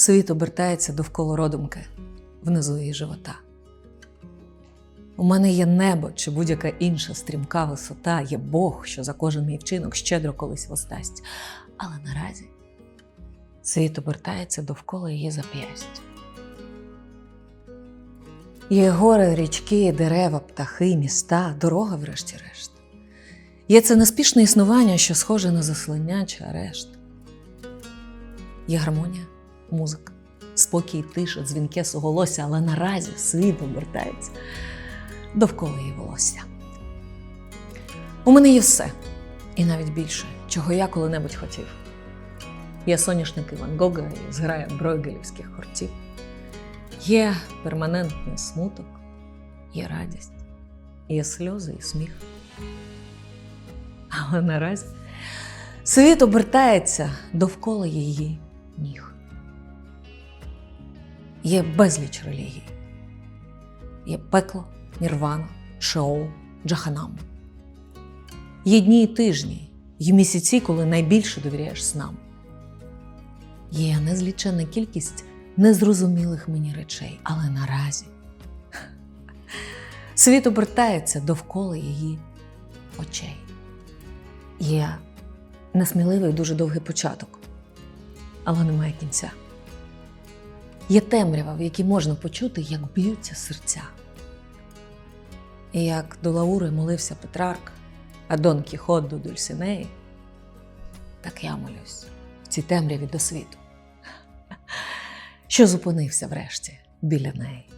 Світ обертається довкола родумки внизу її живота. У мене є небо чи будь-яка інша стрімка висота, є Бог, що за кожен мій вчинок щедро колись воздасть. Але наразі світ обертається довкола її зап'ястя. Є гори, річки, дерева, птахи, міста, дорога, врешті-решт. Є це неспішне існування, що схоже на заслання чи арешт. Є гармонія, музика, спокій, тиша, дзвінке суголосся, але наразі світ обертається довкола її волосся. У мене є все, і навіть більше, чого я коли-небудь хотів. Є соняшники Ван Гога і зграя бройгелівських хортів. Є перманентний смуток, є радість, є сльози і сміх. Але наразі світ обертається довкола її ніг. Є безліч релігій. Є пекло, нірвана, шоу, джаханам. Є дні і тижні, й місяці, коли найбільше довіряєш снам. Є незліченна кількість незрозумілих мені речей, але наразі світ обертається довкола її очей. Є несміливий дуже довгий початок, але немає кінця. Є темрява, в якій можна почути, як б'ються серця. І як до Лаури молився Петрарк, а Дон Кіхот до Дульсінеї, так я молюсь в цій темряві до світу, що зупинився врешті біля неї.